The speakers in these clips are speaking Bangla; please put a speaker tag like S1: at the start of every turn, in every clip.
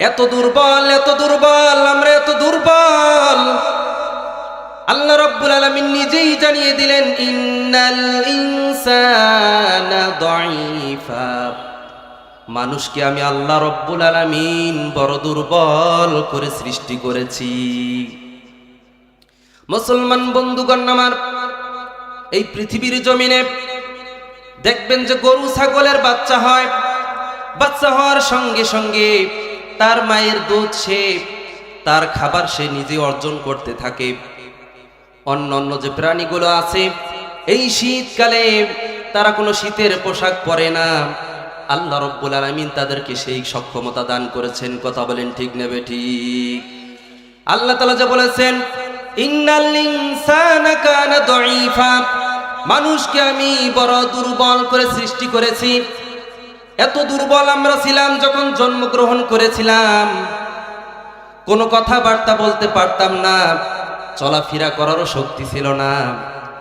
S1: এত দুর্বল এত দুর্বল, আমরা এত দুর্বল। আল্লাহ রব্বুল আলামিন নিজেই জানিয়ে দিলেন, ইন্নাল ইনসানা দাঈফা। মানুষকে আমি আল্লাহ রব্বুল আলামিন বড় দুর্বল করে সৃষ্টি করেছি। মুসলমান বন্ধুগণ আমার, এই পৃথিবীর জমিনে দেখবেন যে গরু, ছাগলের বাচ্চা হয়। বাচ্চা হওয়ার সঙ্গে সঙ্গে তার মায়ের দুধ সে, তার খাবার সে নিজে অর্জন করতে থাকে। অন্য অন্য যে প্রাণীগুলো আছে, এই শীতকালে তারা কোনো শীতের পোশাক পরে না। আল্লাহ রব্বুল আলমিন তাদেরকে সেই সক্ষমতা দান করেছেন। কথা বলেন ঠিক নেবে ঠিক? আল্লাহ তালা যে বলেছেন মানুষকে আমি বড় দুর্বল করে সৃষ্টি করেছি। এত দুর্বল আমরা ছিলাম যখন জন্মগ্রহণ করেছিলাম। কোনো কথাবার্তা বলতে পারতাম না। চলাফেরা করারও শক্তি ছিল না।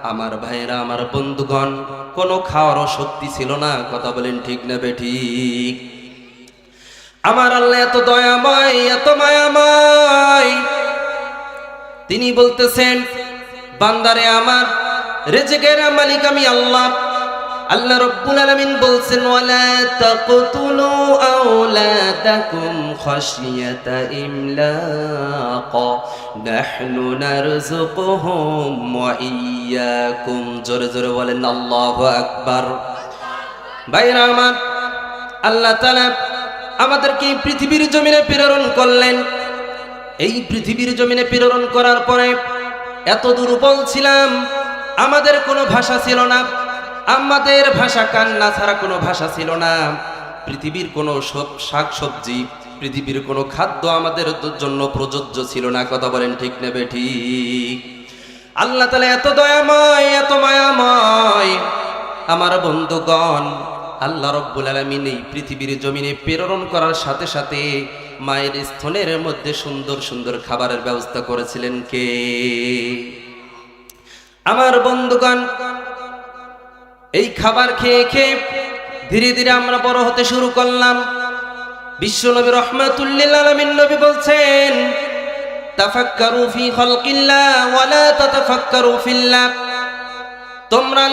S1: আমার ভাইয়েরা, আমার বন্ধুগণ, কোনো খাওয়ারও শক্তি ছিল না। কথা বলেন ঠিক না ঠিক। আমার আল্লাহ এত দয়াময়, এত মায়াময়। তিনি বলতেছেন, বান্দারে আমার, রেজেকের মালিক আমি আল্লাহ। আল্লাহ রব্বুল আলামিন বলছেন, ওয়ালা তাকতুলু আওলাদাকুম খাশিয়াতা ইমলাক। নাহনু নারযুকুহুম ওয়া ইয়্যাকুম জোরে জোরে বলেন, আল্লাহু আকবার। ভাইরা আমার, আল্লাহ তাআলা আমাদেরকে পৃথিবীর জমিনে প্রেরণ করলেন। এই পৃথিবীর জমিনে প্রেরণ করার পরে এত দুর্বল ছিলাম, আমাদের কোনো ভাষা ছিল না। আমাদের ভাষা কান্না ছাড়া কোনো ভাষা ছিল না। পৃথিবীর কোনো শাক সবজি পৃথিবীর কোনো খাদ্য আমাদের জন্য প্রযোজ্য ছিল না। কথা বলেন ঠিক নেবে ঠিক আল্লাহ তালা এত দয়াময়, এত মায়াময়। আমার বন্ধুগণ, আল্লাহ রব্বুল আলমিন এই পৃথিবীর জমিনে প্রেরণ করার সাথে সাথে মায়ের স্থনের মধ্যে সুন্দর সুন্দর খাবারের ব্যবস্থা করেছিলেন কে? আমার বন্ধুগণ এই খাবার খেয়ে খেয়ে ধীরে ধীরে আমরা বড় হতে শুরু করলাম। বিশ্বনবী রহমাতুল্লিল আলমিন নবী বলছেন ওয়ালা তোমরা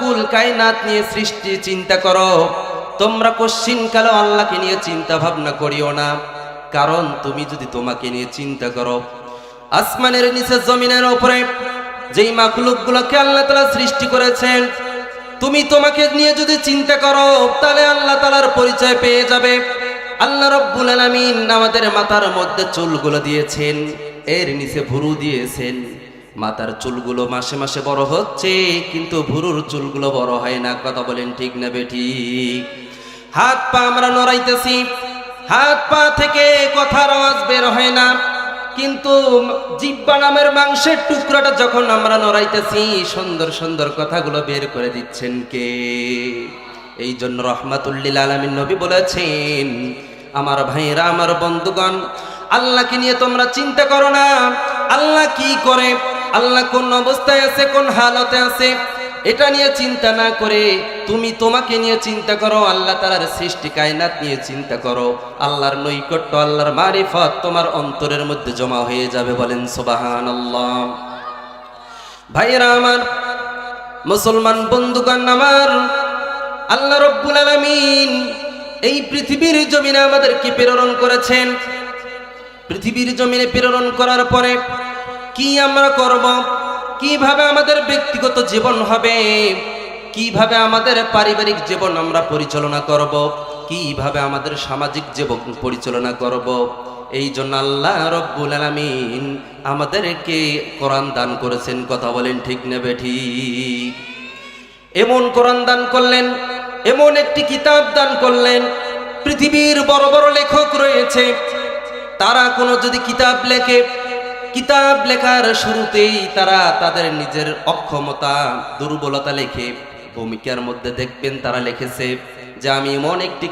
S1: কুল কায়নাত নিয়ে সৃষ্টি চিন্তা করো। তোমরা আল্লাহকে নিয়ে করিও না। কারণ তুমি যদি তোমাকে নিয়ে চিন্তা করো, আসমানের নিচে জমিনের উপরে যেই মাখলুকগুলোকে আল্লাহ সৃষ্টি করেছেন তুমি তোমাকে নিয়ে যদি চিন্তা করো, তাহলে আল্লাহ তালার পরিচয় পেয়ে যাবে। আল্লাহ রব্বুল আলামিন আমাদের মাথার মধ্যে চুলগুলো দিয়েছেন, এর নিচে ভুরু দিয়েছেন। মাথার চুলগুলো মাসে মাসে বড় হচ্ছে, কিন্তু ভুরুর চুলগুলো বড় হয় না। কথা বলেন ঠিক না বেঠিক হাত পা আমরা নড়াইতেছি, হাত পা থেকে কথার আওয়াজ বের হয় না। কিন্তু জিব্বা নামের মাংসের টুকরাটা যখন আমরা নড়াইতেছি, সুন্দর সুন্দর কথাগুলো বের করে দিচ্ছেন কে? এই জন্য রহমাতুল্লিল আলমিন নবী বলেছেন, আমার ভাইরা আমার বন্ধুগণ, আল্লাহকে নিয়ে তোমরা চিন্তা করো না। আল্লাহ কি করে? আল্লাহ কোন অবস্থায় আছে, কোন হালতে আছে? এটা নিয়ে চিন্তা না করে তুমি তোমাকে নিয়ে চিন্তা করো, আল্লাহ তালার সৃষ্টি কায়নাত নিয়ে চিন্তা করো। আল্লাহর নৈকট্য, আল্লাহর মারিফত তোমার অন্তরের মধ্যে জমা হয়ে যাবে বলেন সোবাহান আল্লাহ ভাইরা আমার, মুসলমান বন্ধুগণ আমার, আল্লাহ রব্বুল আলমিন এই পৃথিবীর জমিনে আমাদেরকে প্রেরণ করেছেন। পৃথিবীর জমিনে প্রেরণ করার পরে কি আমরা করব? কীভাবে আমাদের ব্যক্তিগত জীবন হবে? কীভাবে আমাদের পারিবারিক জীবন আমরা পরিচালনা করব? কীভাবে আমাদের সামাজিক জীবন পরিচালনা করব? এই জন্য আল্লাহ রব্বুল আলামিন আমাদেরকে কোরআন দান করেছেন। কথা বলেন ঠিক নেবে ঠিক? এমন কোরআন দান করলেন, এমন একটি কিতাব দান করলেন, পৃথিবীর বড় বড় লেখক রয়েছে। তারা কোনো যদি কিতাব লেখে কিতাব লেখার শুরুতেই তারা তাদের নিজের অক্ষমতা, দুর্বলতা লেখে। ভূমিকার মধ্যে দেখবেন তারা লিখেছে যে, আমি এমন একটি